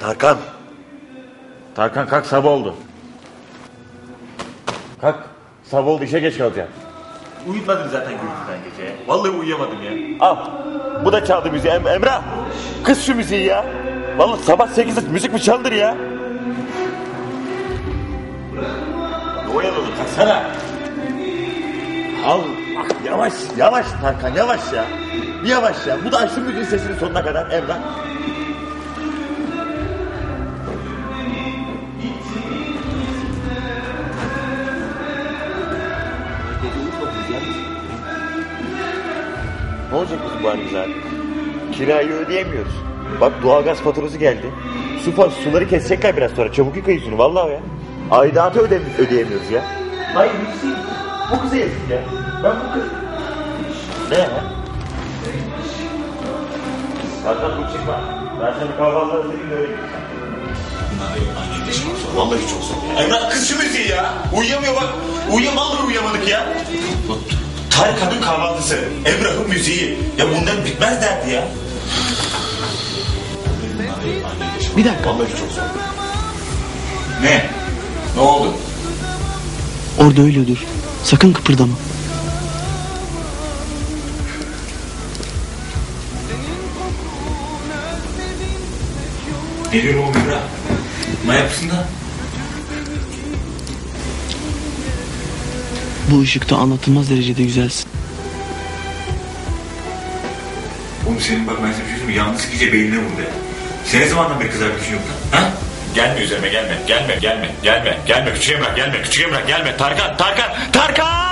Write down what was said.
Tarkan. Tarkan kalk sabah oldu. Kalk. Sabah oldu işe geç kalacaksın. Uyutmadım zaten gürültüden gece. Vallahi uyuyamadım ya. Al. Bu da çaldı müziği. Em Emrah. Kız şu müziği ya. Vallahi sabah 8'de müzik mi çaldır ya? Ne oyaladın kalksana. Al. Bak yavaş yavaş Tarkan yavaş ya. Bir yavaş ya. Bu da açsın müziğin sesini sonuna kadar Emrah. Ne olacak bizim bu halimiz abi? Kirayı ödeyemiyoruz. Bak doğalgaz faturası geldi. Su suları kesecekler biraz sonra. Çabuk yıka yüzünü vallahi ya. Aidatı öde ödeyemiyoruz ya. Hayır hiç Bu kıza yazık ya. Ben bu kız... Ne ya? Zaten bu çıkma. Ben sana kahvaltı hazırlayayım öyle gideceğim. Vallahi çok zor ya. Emrah kız şu müziği ya. Uyuyamıyor bak. Uyuyam vallahi uyuyamadık ya. Bu Tarkan'ın kahvaltısı. Emrah'ın müziği. Ya bundan bitmez derdi ya. Bir dakika. Vallahi çok zor. Ne? Ne oldu? Orada öyle dur. Sakın kıpırdama. Ne diyor o Emrah? Mayapsın da. Bu ışıkta anlatılmaz derecede güzelsin. Oğlum senin bak ben sana bir şey söyleyeyim mi? Yalnız gece beynine vurdu ya. Sen ne zamandan beri kız arkadaşın yok lan? Ha? Gelme üzerime gelme. Gelme gelme gelme. Gelme küçük Emrah gelme. Küçük Emrah gelme. Tarkan Tarkan Tarkan!